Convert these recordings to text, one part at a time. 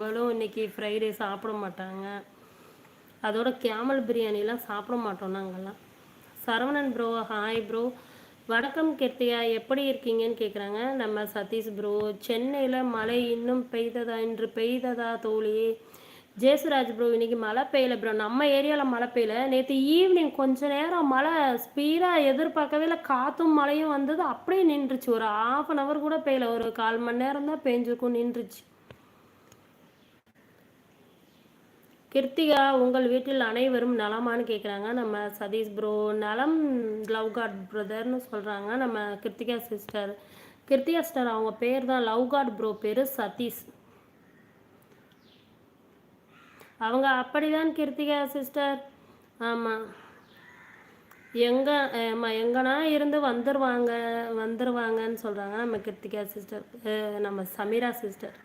அவளும் இன்னைக்கு ஃப்ரைடே சாப்பிட மாட்டாங்க. அதோட கேமல் பிரியாணிலாம் சாப்பிட மாட்டோம் நாங்கள்லாம் சரவணன் ப்ரோ ஹாய் ப்ரோ வணக்கம் கீர்த்தியா எப்படி இருக்கீங்கன்னு கேட்குறாங்க நம்ம சதீஷ் ப்ரோ சென்னையில் மழை இன்னும் பெய்ததா? இன்று பெய்ததா தோழி? ஜேசுராஜ் ப்ரோ இன்னைக்கு மழை பெய்யல ப்ரோ நம்ம ஏரியாவில் மழை பெய்யல. நேற்று ஈவினிங் கொஞ்ச நேரம் மழை ஸ்பீடாக எதிர்பார்க்கவே இல்லை. காற்றும் மழையும் வந்தது. அப்படியே நின்றுச்சு. ஒரு ஆஃப் அன் ஹவர் கூட பெய்யல. ஒரு கால் மணி நேரம் தான் பெஞ்சிருக்கும் நின்றுச்சு. கிருத்திகா உங்கள் வீட்டில் அனைவரும் நலமான்னு கேட்குறாங்க நம்ம சதீஷ் ப்ரோ நலம் லவ் காட் பிரதர்னு சொல்கிறாங்க நம்ம கிருத்திகா சிஸ்டர் கிருத்திகா சிஸ்டர் அவங்க பேர் தான் லவ் காட் ப்ரோ பேர் சதீஷ். அவங்க அப்படிதான் கிருத்திகா சிஸ்டர் ஆமாம் எங்கே ஆமாம் எங்கன்னா இருந்து வந்துடுவாங்க வந்துடுவாங்கன்னு சொல்கிறாங்க நம்ம கிருத்திகா சிஸ்டர் நம்ம சமீரா சிஸ்டர்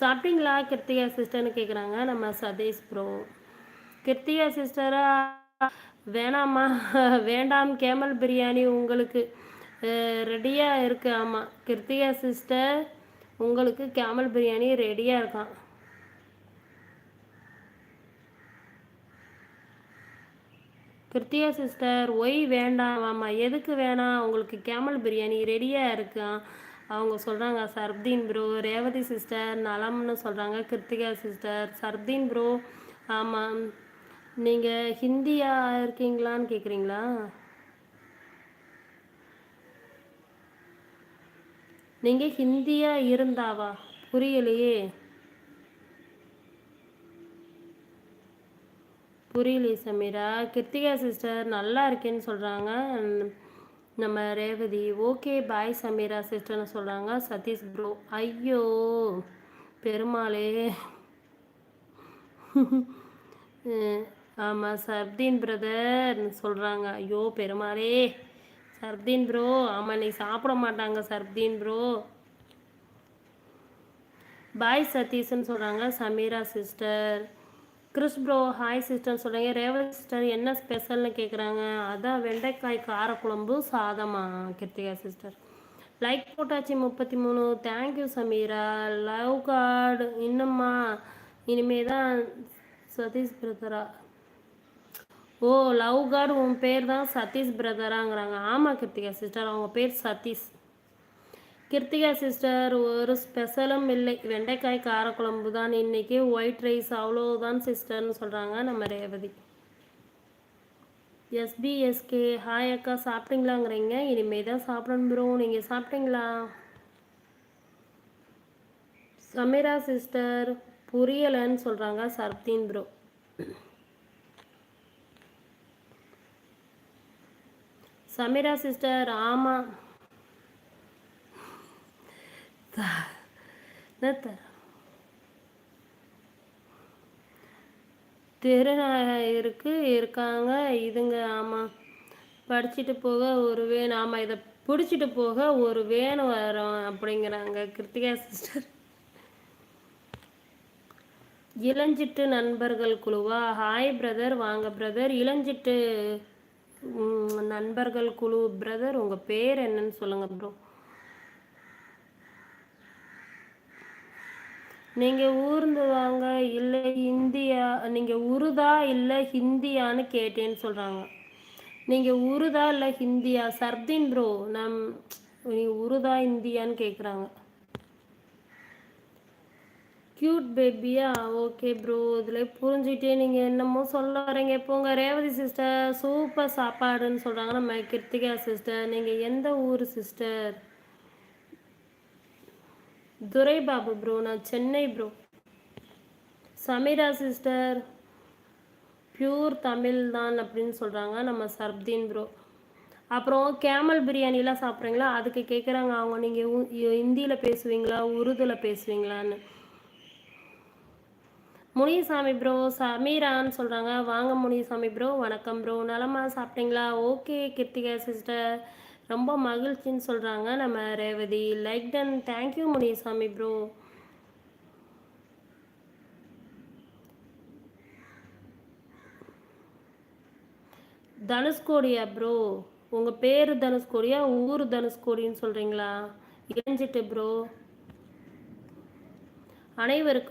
சாப்பிட்டீங்களா? கிருத்திகா சிஸ்டர்னு கேட்குறாங்க நம்ம சதீஷ் ப்ரோ கிருத்திகா சிஸ்டரா வேணாம்மா. வேண்டாம் கேமல் பிரியாணி உங்களுக்கு ரெடியாக இருக்குது ஆமாம் கிருத்திகா சிஸ்டர் உங்களுக்கு கேமல் பிரியாணி ரெடியாக இருக்கான். கிருத்தியா சிஸ்டர் ஒய் வேண்டாம். ஆமாம் எதுக்கு வேணாம்? உங்களுக்கு கேமல் பிரியாணி ரெடியாக இருக்கான் அவங்க சொல்கிறாங்க சர்தீன் ப்ரோ ரேவதி சிஸ்டர் நலம்னு சொல்கிறாங்க கிருத்திகா சிஸ்டர் சர்தீன் ப்ரோ ஆமாம் நீங்கள் ஹிந்தியா இருக்கீங்களான்னு கேட்குறீங்களா நீங்கள் ஹிந்தியா இருந்தாவா? புரியலையே. புரியலையே சமீரா. கிருத்திகா சிஸ்டர் நல்லா இருக்கேன்னு சொல்கிறாங்க நம்ம ரேவதி ஓகே பாய் சமீரா சிஸ்டர்னு சொல்கிறாங்க சதீஷ் ப்ரோ ஐயோ பெருமாளே. ஆமாம் சர்தீன் பிரதர்னு சொல்கிறாங்க ஐயோ பெருமாளே. சர்தீன் ப்ரோ ஆமாம் இன்னைக்கு சாப்பிட மாட்டாங்க சர்தீன் ப்ரோ பாய் சதீஷ்னு சொல்கிறாங்க Sameera sister Chris bro hi sister சொல்கிறீங்க ரேவதி சிஸ்டர் என்ன ஸ்பெஷல்னு கேட்குறாங்க அதான் வெண்டைக்காய் காரக்குழம்பு சாதமா கிருத்திகா சிஸ்டர். லைக் போட்டாச்சு முப்பத்தி மூணு thank you Sameera. Love card இன்னும்மா இனிமே தான் சதீஷ் பிரதரா. ஓ லவ் கார்டு உன் பேர் தான் சதீஷ் பிரதராங்கிறாங்க. ஆமாம் கிருத்திகா சிஸ்டர். அவங்க பேர் சதீஷ். கிருத்திகா சிஸ்டர் ஒரு ஸ்பெஷலும் இல்லை. வெண்டைக்காய் காரக்குழம்பு தான். இன்னைக்கு ஒயிட் ரைஸ் அவ்வளோதான் சிஸ்டர்னு சொல்கிறாங்க நம்ம ரேவதி. எஸ்பிஎஸ்கே ஹாய் அக்கா சாப்பிட்டீங்களாங்கிறீங்க? இனிமே தான் சாப்பிடணும் ப்ரோ நீங்கள் சாப்பிட்டீங்களா? சமீரா சிஸ்டர் புரியலைன்னு சொல்கிறாங்க சர்தீன் ப்ரோ சமீரா சிஸ்டர் ஆமாம் தெருநாயருக்கு இருக்காங்க இதுங்க ஆமாம் படிச்சுட்டு போக ஒரு வேன் ஆமாம் இதை பிடிச்சிட்டு போக ஒரு வேன் வரும் அப்படிங்கிறாங்க கிருத்திகா சிஸ்டர். இளஞ்சிட்டு நண்பர்கள் குழுவா? ஹாய் பிரதர் வாங்க பிரதர் இளஞ்சிட்டு நண்பர்கள் குழு பிரதர் உங்கள் பேர் என்னன்னு சொல்லுங்கள் ப்ரோ நீங்கள் ஊர்ந்து வாங்க இல்லை இந்தியா நீங்கள் உருதா இல்லை ஹிந்தியான்னு கேட்டேன்னு சொல்கிறாங்க நீங்கள் உருதா இல்லை ஹிந்தியா? சர்தின் ப்ரோ நம் நீ உருதா இந்தியான்னு கேட்குறாங்க க்யூட் பேபியா ஓகே ப்ரோ இதில் புரிஞ்சுட்டே நீங்கள் என்னமோ சொல்ல வரீங்க. இப்போ உங்கள் ரேவதி சிஸ்டர் சூப்பர் சாப்பாடுன்னு சொல்கிறாங்க நம்ம கிருத்திகா சிஸ்டர் நீங்கள் எந்த ஊர் சிஸ்டர் துரை பாபு ப்ரோ நான் Chennai bro Sameera sister pure Tamil தான் அப்படின்னு சொல்கிறாங்க நம்ம சர்தீன் ப்ரோ அப்புறம் கேமல் பிரியாணிலாம் சாப்பிட்றீங்களா? அதுக்கு கேட்குறாங்க அவங்க நீங்கள் ஹிந்தியில் பேசுவீங்களா உருதுல பேசுவீங்களான்னு. முனியசாமி ப்ரோ சமீரான்னு சொல்கிறாங்க வாங்க முனியசாமி ப்ரோ வணக்கம் ப்ரோ நலமா சாப்பிட்டீங்களா? ஓகே கிருத்திகா சிஸ்டர் ரொம்ப மகிழ்ச்சின்னு சொல்கிறாங்க நம்ம Revathi. Like done thank you Muniyasamy bro தனுஷ்கோடியா bro உங்கள் பேர் தனுஷ்கோடியா ஊர் தனுஷ்கோடின்னு சொல்கிறீங்களா இளைஞ்சிட்டு ப்ரோ அனைவருக்கும்